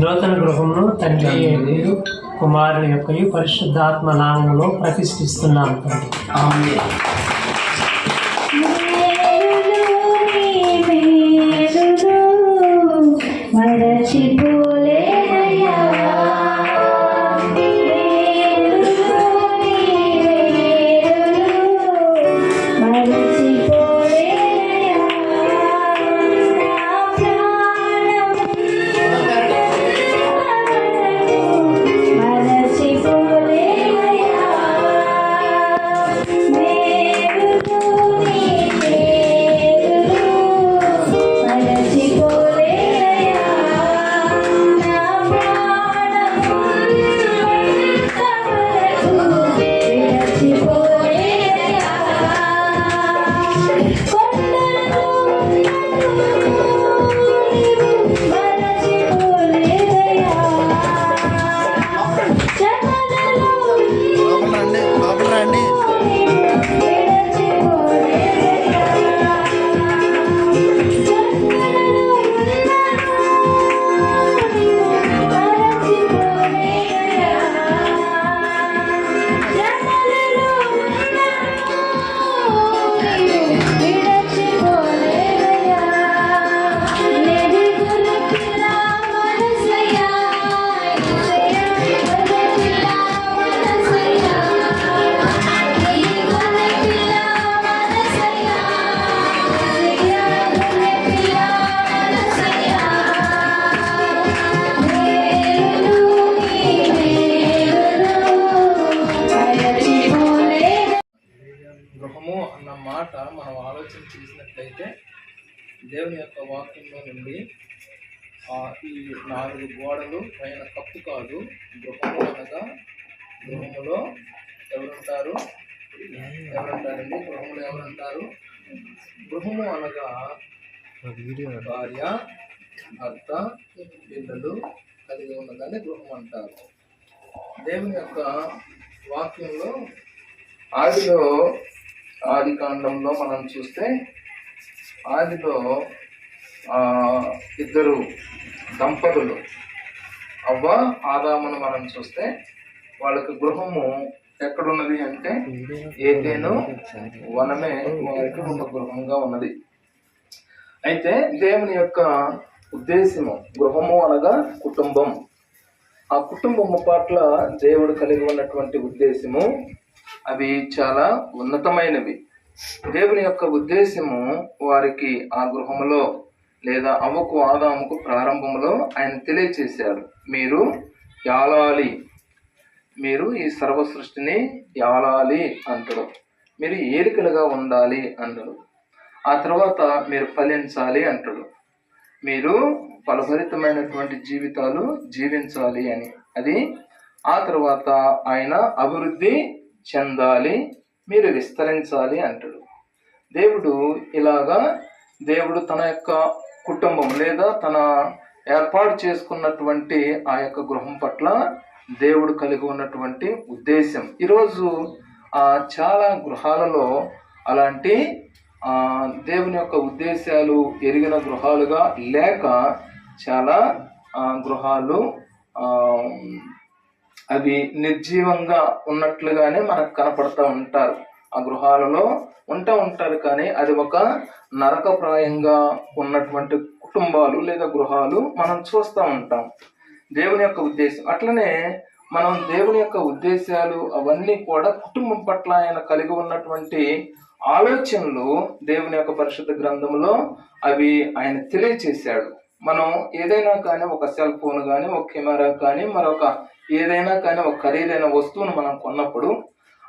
నూతన గృహమును తండ్రి మీరు కుమారుని యొక్క పరిశుద్ధాత్మ నామములో ప్రతిష్ఠిస్తున్నాం తండ్రి. దేవుని యొక్క వాక్యంలో నుండి ఆ ఈ నాలుగు గోడలు పైన కప్పు కాదు గృహము అనగా గృహములో ఎవరుంటారు? ఎవరుంటారండి? గృహములో ఎవరుంటారు? గృహము అనగా భార్య భర్త పిల్లలు కలిగి ఉన్నదాన్ని గృహం అంటారు. దేవుని యొక్క వాక్యంలో ఆదిలో ఆది కాండంలో మనం చూస్తే ఆదిలో ఇద్దరు దంపతులు. అవ్వ ఆదామును మనం చూస్తే వాళ్ళకి గృహము ఎక్కడున్నది అంటే ఏదేను వనమే వారికి ఒక గృహంగా ఉన్నది. అయితే దేవుని యొక్క ఉద్దేశము గృహము అనగా కుటుంబం. ఆ కుటుంబము పట్ల దేవుడు కలిగి ఉన్నటువంటి ఉద్దేశము అవి చాలా ఉన్నతమైనవి. దేవుని యొక్క ఉద్దేశము వారికి ఆ గృహములో లేదా అవ్వకు ఆదాముకు ప్రారంభంలో ఆయన తెలియచేశారు మీరు యాలాలి. మీరు ఈ సర్వ సృష్టిని యాలాలి అంటాడు. మీరు ఏలికలుగా ఉండాలి అంటాడు. ఆ తర్వాత మీరు ఫలించాలి అంటాడు. మీరు ఫలభరితమైనటువంటి జీవితాలు జీవించాలి అని. అది ఆ తర్వాత ఆయన అభివృద్ధి చెందాలి మీరు విస్తరించాలి అంటాడు. దేవుడు ఇలాగా దేవుడు తన యొక్క కుటుంబం లేదా తన ఏర్పాటు చేసుకున్నటువంటి ఆ యొక్క గృహం పట్ల దేవుడు కలిగి ఉన్నటువంటి ఉద్దేశం. ఈరోజు ఆ, చాలా గృహాలలో అలాంటి దేవుని యొక్క ఉద్దేశాలు ఎరిగిన గృహాలుగా లేక చాలా గృహాలు అవి నిర్జీవంగా ఉన్నట్లుగానే మనకు కనపడతా ఉంటారు. ఆ గృహాలలో ఉంటూ ఉంటారు కానీ అది ఒక నరకప్రాయంగా ఉన్నటువంటి కుటుంబాలు లేదా గృహాలు మనం చూస్తూ ఉంటాం. దేవుని యొక్క ఉద్దేశం. అట్లనే మనం దేవుని యొక్క ఉద్దేశాలు అవన్నీ కూడా కుటుంబం పట్ల ఆయన కలిగి ఉన్నటువంటి ఆలోచనలు దేవుని యొక్క పరిశుద్ధ గ్రంథంలో అవి ఆయన తెలియచేశాడు. మనం ఏదైనా కానీ ఒక సెల్ ఫోన్ కానీ ఒక కెమెరా కానీ మరొక ఏదైనా కానీ ఒక ఖరీదైన వస్తువును మనం కొన్నప్పుడు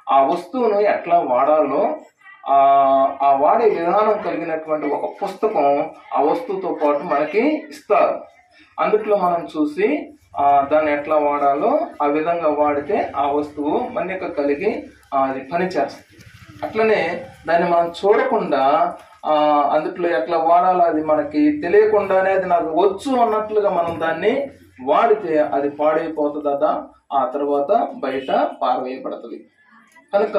ఆ వస్తువును ఎట్లా వాడాలో ఆ వాడే విధానం కలిగినటువంటి ఒక పుస్తకం ఆ వస్తువుతో పాటు మనకి ఇస్తారు. అందుట్లో మనం చూసి దాన్ని ఎట్లా వాడాలో ఆ విధంగా వాడితే ఆ వస్తువు మన్నిక కలిగి అది పనిచేస్తుంది. అట్లనే దాన్ని మనం చూడకుండా అందుట్లో ఎట్లా వాడాలో అది మనకి తెలియకుండానే అది నాకు వచ్చు అన్నట్లుగా మనం దాన్ని వాడితే అది పాడైపోతుందట ఆ తర్వాత బయట పారవేయబడుతుంది. కనుక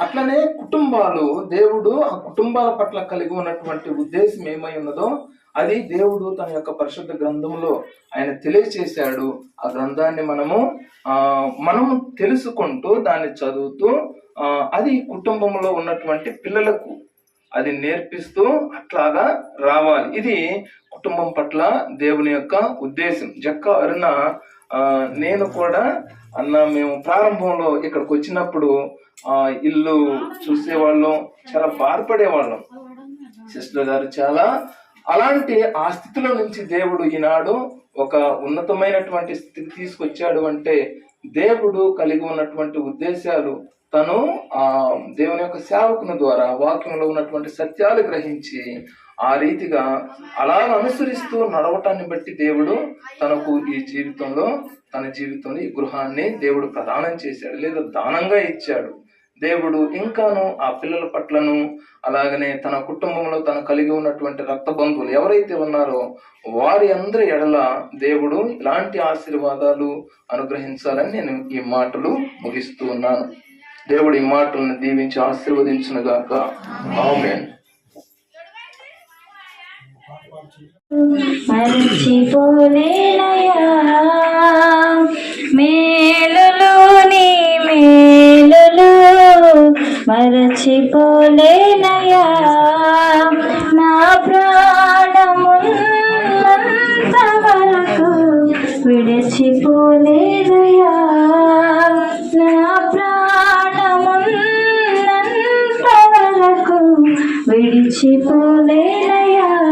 అట్లనే కుటుంబాలు దేవుడు ఆ కుటుంబాల పట్ల కలిగి ఉన్నటువంటి ఉద్దేశం ఏమై ఉన్నదో అది దేవుడు తన యొక్క పరిశుద్ధ గ్రంథంలో ఆయన తెలియచేశాడు. ఆ గ్రంథాన్ని మనము ఆ మనము తెలుసుకుంటూ దాన్ని చదువుతూ ఆ, అది కుటుంబంలో ఉన్నటువంటి పిల్లలకు అది నేర్పిస్తూ అట్లాగా రావాలి. ఇది కుటుంబం పట్ల దేవుని యొక్క ఉద్దేశం. జక్క అరుణ నేను కూడా అన్న మేము ప్రారంభంలో ఇక్కడికి వచ్చినప్పుడు ఆ ఇల్లు చూసేవాళ్ళం చాలా బాధపడేవాళ్ళం. సిస్టర్ గారు చాలా అలాంటి ఆ స్థితిలో నుంచి దేవుడు ఈనాడు ఒక ఉన్నతమైనటువంటి స్థితికి తీసుకొచ్చాడు అంటే దేవుడు కలిగి ఉన్నటువంటి ఉద్దేశాలు తను ఆ దేవుని యొక్క సేవకుని ద్వారా వాక్యంలో ఉన్నటువంటి సత్యాలు గ్రహించి ఆ రీతిగా అలా అనుసరిస్తూ నడవటాన్ని బట్టి దేవుడు తనకు ఈ జీవితంలో తన జీవితంలో ఈ గృహాన్ని దేవుడు ప్రదానం చేశాడు లేదా దానంగా ఇచ్చాడు. దేవుడు ఇంకాను ఆ పిల్లల పట్లను అలాగనే తన కుటుంబంలో తను కలిగి ఉన్నటువంటి రక్త బంధువులు ఎవరైతే ఉన్నారో వారి అందరి ఎడల దేవుడు ఇలాంటి ఆశీర్వాదాలు అనుగ్రహించాలని నేను ఈ మాటలు ముగిస్తూ ఉన్నాను. దేవుడి మాటలను దీవించి ఆశీర్వదించిన గాక. ఆమె మేలులోని మేలులు మరచిపోలేనయా నా ప్రాణమున్నంత వరకు విడిచిపోలేనయా నా ప్రాణమున్నంత వరకు విడిచిపోలేనయా